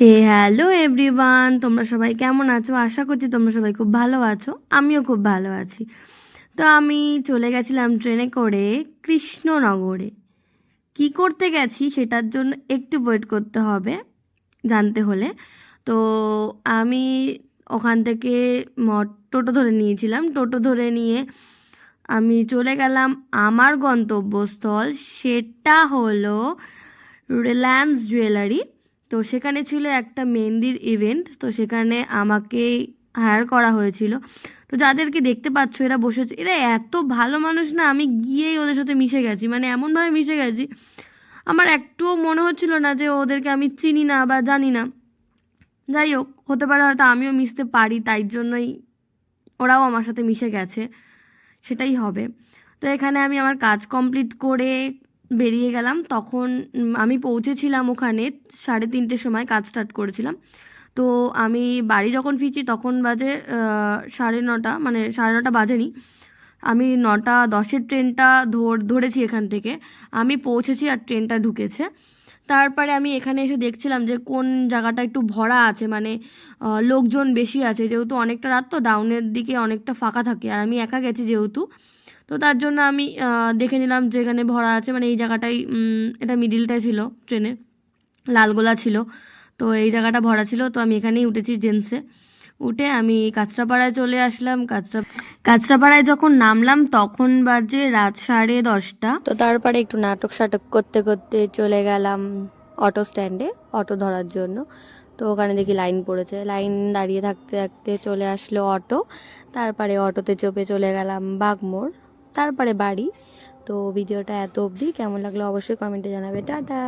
হে hello everyone, তোমরা সবাই কেমন আছো? আশা করছি তোমরা সবাই খুব ভালো আছো, আমিও খুব ভালো আছি। তো আমি চলে গেছিলাম ট্রেনে করে কৃষ্ণনগরে। কি করতে গেছি সেটার জন্য একটু ওয়েট করতে হবে জানতে হলে। তো আমি ওখান থেকে টোটো ধরে নিয়েছিলাম। টোটো ধরে নিয়ে আমি চলে গেলাম। আমার গন্তব্যস্থল সেটা হলো রিলায়েন্স জুয়েলারি। তো সেখানে ছিল একটা মেহেন্দির ইভেন্ট তো সেখানে আমাকে হায়ার করা হয়েছিল। তো যাদেরকে দেখতে পাচ্ছ, এরা বসেছে এরা এত ভালো মানুষ না, আমি গিয়েই ওদের সাথে মিশে গেছি। মানে এমনভাবে মিশে গেছি, আমার একটুও মনে হচ্ছিল না যে ওদেরকে আমি চিনি না বা জানি না। যাই হোক, হতে পারে হয়তো আমিও মিশতে পারি, তাই জন্যই ওরাও আমার সাথে মিশে গেছে, সেটাই হবে। তো এখানে আমি আমার কাজ কমপ্লিট করে বেরিয়ে গেলাম। তখন আমি পৌঁছেছিলাম ওখানে সাড়ে তিনটের সময়, কাজ স্টার্ট করেছিলাম। তো আমি বাড়ি যখন ফিরছি, তখন বাজে সাড়ে নটা মানে সাড়ে নটা বাজেনি। আমি নটা দশের ট্রেনটা ধর, ধরেছি এখান থেকে। আমি পৌঁছেছি আর ট্রেনটা ঢুকেছে। তারপরে আমি এখানে এসে দেখছিলাম যে কোন জায়গাটা একটু ভরা আছে মানে লোকজন বেশি আছে। যেহেতু অনেকটা রাত, তো ডাউনের দিকে অনেকটা ফাঁকা থাকে। আর আমি একা গেছি যেহেতু। তো তার জন্য আমি দেখে নিলাম যে এখানে ভরা আছে মানে এই জায়গাটাই এটা মিডিলটায় ছিল ট্রেনের, লালগোলা ছিল। তো এই জায়গাটা ভরা ছিল, তো আমি এখানেই উঠেছি জেন্সে উঠে আমি কাঁচরাপাড়ায় চলে আসলাম, কাঁচরা, কাঁচরাপাড়ায় যখন নামলাম, তখন বাজে রাত সাড়ে দশটা। তো তারপরে একটু নাটক সাটক করতে করতে চলে গেলাম অটো স্ট্যান্ডে, অটো ধরার জন্য। তো ওখানে দেখি লাইন পড়েছে, লাইন দাঁড়িয়ে থাকতে থাকতে চলে আসলো অটো। তারপরে অটোতে চেপে চলে গেলাম বাগমোড় তারপরে বাড়ি। তো ভিডিওটা এত অবধি। কেমন লাগল অবশ্যই কমেন্টে জানাবে। টাটা!